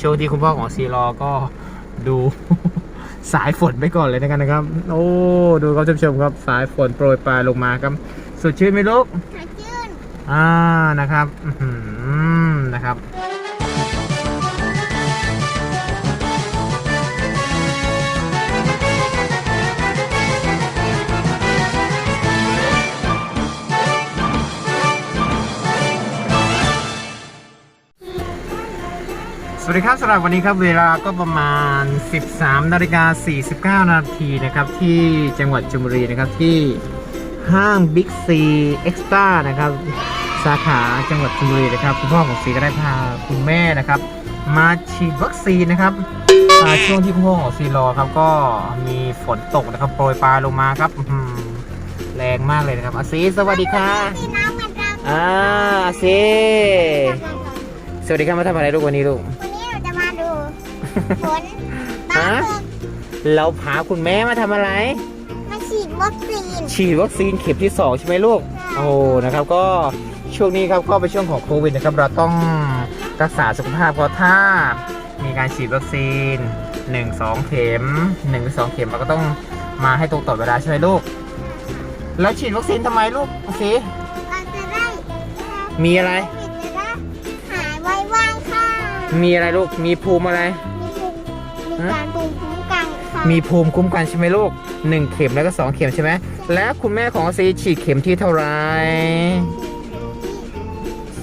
ช่วงที่คุณพ่อของซีรอก็ดู สายฝนไปก่อนเลยนะกันนะครับ โอ้ ดูครับท่านผู้ชมครับสายฝนโปรยปลายลงมาครับสดชื่นไหมลูกขาจืนอ่านะครับอื้อหือนะครับ สวัสดีครับสำหรับวันนี้ครับเวลาก็ประมาณ 13นาฬิกา49 นาทีนะครับที่จังหวัดชลบุรีนะครับที่ห้างบิ๊กซีเอ็กซ์ต้านะครับสาขาจังหวัดชลบุรีนะครับคุณพ่อของซีก็ได้พาคุณแม่นะครับ มาฉีดวัคซีนนะครับอ่าช่วงที่คุณพ่อของซีรอครับก็มีฝนตกนะครับโปรยปลายลงมาครับอื้อหือแรงมากเลยนะครับอาซีสวัสดีค่ะสีน้ำเหมือนกันอ่าอาซีสวัสดีครับมาทำอะไรลูกวันนี้ลูก ฝนฮะตาตกเราพาคุณแม่มาทำอะไร มาฉีดวัคซีน ฉีดวัคซีนเข็มที่ 2 ใช่ไหมลูก โอ้นะครับก็ช่วงนี้ครับก็เป็นช่วงของโควิดนะครับเราต้องรักษาสุขภาพเพราะถ้ามีการฉีดวัคซีน 1 2 เข็ม1หรือ2เข็มเราก็ต้องมาให้ตรงต่อเวลาใช่ไหมลูก แล้วฉีดวัคซีนทำไมลูกสิเราจะได้มีอะไร โควิดจะได้หายไวว่างค่ะ มีอะไรลูกมีภูมิอะไร มีภู มิมีการภูมิคุ้มกันค่ะมีภูมิคุ้มกันใช่ไหมลูก1เข็มแล้วก็2เข็มใช่ไหมแล้วคุณแม่ของซีฉีดเข็มที่เท่าไหร่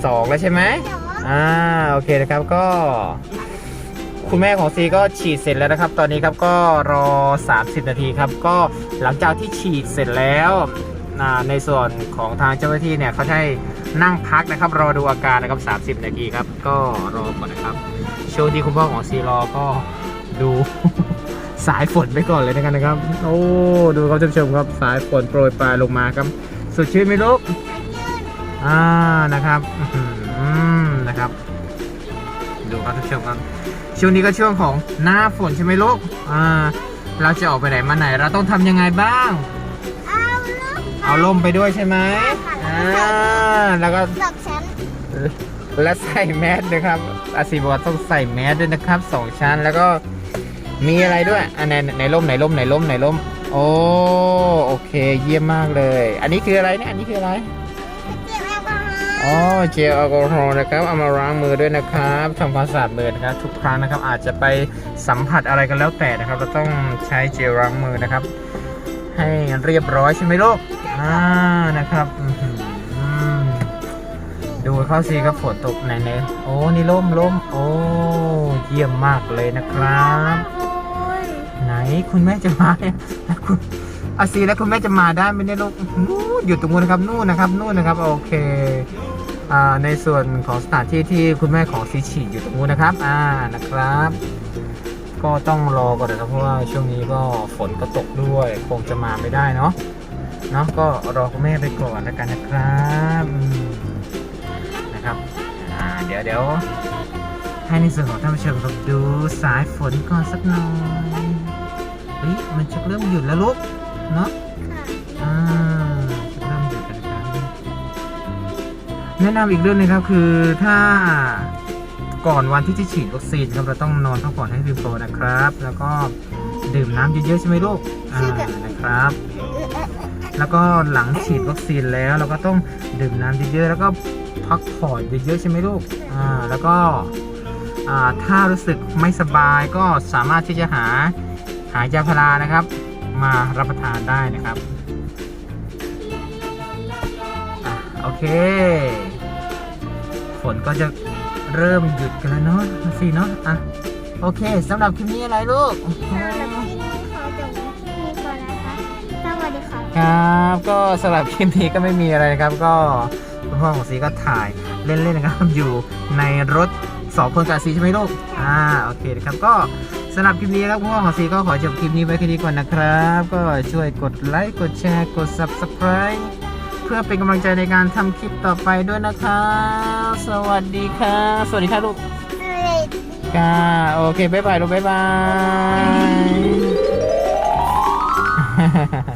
สองแล้วใช่ไหมแต่ว่าอ่าโอเคนะครับก็ คุณแม่ของซีก็ฉีดเสร็จแล้วนะครับ ตอนนี้ครับก็รอ 30 นาทีครับ ก็หลังจากที่ฉีดเสร็จแล้วอ่าในส่วนของทางเจ้าหน้าที่เนี่ยเขาจะให้นั่งพักนะครับ รอดูอาการนะครับ 30 นาทีครับ ก็รอก่อนนะครับ ช่วงที่คุณพ่อของซีรอก็ ดู สายฝนไปก่อนเลยนะกันนะครับ โอ้ดูครับท่านผู้ชมครับสายฝนโปรยปลายลงมาครับสดชื่นไหมลูกขาจืนอ่านะครับอื้อหือนะครับ ดูครับทุกชมครับช่วงนี้ก็ช่วงของหน้าฝนใช่ไหมลูกอ่าเราจะออกไปไหนมาไหน เราต้องทำยังไงบ้างเอาลูกเอาล่มไปด้วยใช่ไหมอ่าแล้วก็หลอกฉันและใส่แมสนะครับอาซีบอกว่าต้องใส่แมสด้วยนะครับสองชั้นแล้วก็ มีอะไรด้วยอันไหนไหนล่มไหนล่มไหนล่มไหนล่ม โอ้โอเค เยี่ยมมากเลย อันนี้คืออะไรเนี่ยอันนี้คืออะไรอ๋อเจลแอลกอฮอล์นะครับเอามาล้างมือด้วยนะครับทำความสะอาดมือนะครับ ทุกครั้งนะครับ อาจจะไปสัมผัสอะไรกันแล้วแต่นะครับ เราต้องใช้เจลล้างมือนะครับ ให้เรียบร้อยใช่ไหมลูกอ่านะครับดูเข้าซีครับฝนตกไหนเนี่ยโอ้นี่ล่มล่มโอ้เยี่ยมมากเลยนะครับ คุณแม่จะมาเนี่ยแล้วคุณอาซีแล้วคุณแม่จะมาได้ไหมเนี่ยลูกนู่นอยู่ตรงนู้นนะครับนู่นนะครับนู่นนะครับ โอเคอ่าในส่วนของสถานที่ที่คุณแม่ของซีฉีอยู่ตรงนู้นนะครับอ่านะครับ ก็ต้องรอก่อนนะครับเพราะว่าช่วงนี้ก็ฝนก็ตกด้วยคงจะมาไม่ได้เนาะเนาะก็รอคุณแม่ไปก่อนแล้วกันนะครับนะครับอ่าเดี๋ยวเดี๋ยวให้ในส่วนของท่านผู้ชมครับดูสายฝนก่อนสักหน่อย เฮ้ยมันจะเริ่มหยุดแล้วลูกเนาะค่ะอ่าจะเริ่มหยุดกันนะครับแนะนำอีกเรื่องหนึงครับคือถ้าก่อนวันที่จะฉีดวัคซีนครับเราต้องนอนพักผ่อนให้เพียงพอนะครับ แล้วก็ดื่มน้ำเยอะๆใช่ไหมลูกอ่านะครับ แล้วก็หลังฉีดวัคซีนแล้วเราก็ต้องดื่มน้ำเยอะๆแล้วก็พักผ่อนเยอะๆใช่ไหมลูกอ่าแล้วก็อ่าถ้ารู้สึกไม่สบายก็สามารถที่จะหา หายาพารานะครับ มารับประทานได้นะครับอะโอเค ฝนก็จะเริ่มหยุดกันแล้วเนาะสิเนาะอะโอเคสำหรับคลิปนี้อะไรลูกสำหรับที่นี่ขอจบที่นี่ก่อนนะคะสวัสดีค่ะครับก็สำหรับคลิปนี้ก็ไม่มีอะไรนะครับ ก็คุณพ่อของซีก็ถ่ายเล่นๆนะครับ อยู่ในรถสองคนกับซีใช่ไหมลูก อ่า โอเคนะครับ ก็ สำหรับคลิปนี้แล้วพ่อขอสีก็ขอจบคลิปนี้ไว้แค่นี้ก่อนนะครับ ก็ช่วยกดไลค์กดแชร์กด subscribe เพื่อเป็นกำลังใจในการทำคลิปต่อไปด้วยนะครับ สวัสดีค่ะ สวัสดีค่ะลูกค่ะโอเค บ๊ายบายลูกบ๊ายบาย